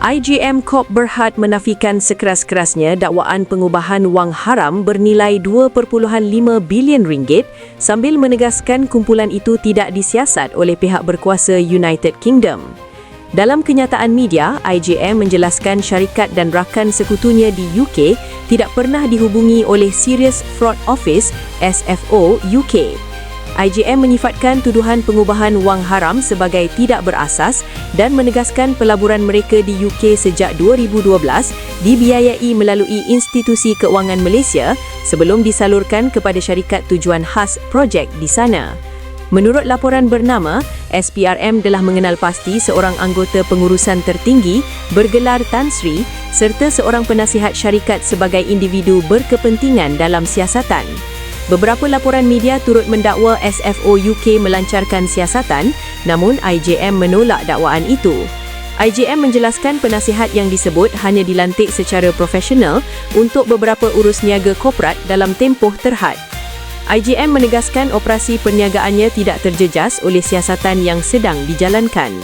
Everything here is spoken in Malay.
IGM Corp Berhad menafikan sekeras-kerasnya dakwaan pengubahan wang haram bernilai 2.5 bilion ringgit sambil menegaskan kumpulan itu tidak disiasat oleh pihak berkuasa United Kingdom. Dalam kenyataan media, IGM menjelaskan syarikat dan rakan sekutunya di UK tidak pernah dihubungi oleh Serious Fraud Office SFO UK. IGM menyifatkan tuduhan pengubahan wang haram sebagai tidak berasas dan menegaskan pelaburan mereka di UK sejak 2012 dibiayai melalui institusi keuangan Malaysia sebelum disalurkan kepada syarikat tujuan khas projek di sana. Menurut laporan bernama, SPRM telah mengenal pasti seorang anggota pengurusan tertinggi bergelar Tan Sri serta seorang penasihat syarikat sebagai individu berkepentingan dalam siasatan. Beberapa laporan media turut mendakwa SFO UK melancarkan siasatan, namun IJM menolak dakwaan itu. IJM menjelaskan penasihat yang disebut hanya dilantik secara profesional untuk beberapa urus niaga korporat dalam tempoh terhad. IJM menegaskan operasi perniagaannya tidak terjejas oleh siasatan yang sedang dijalankan.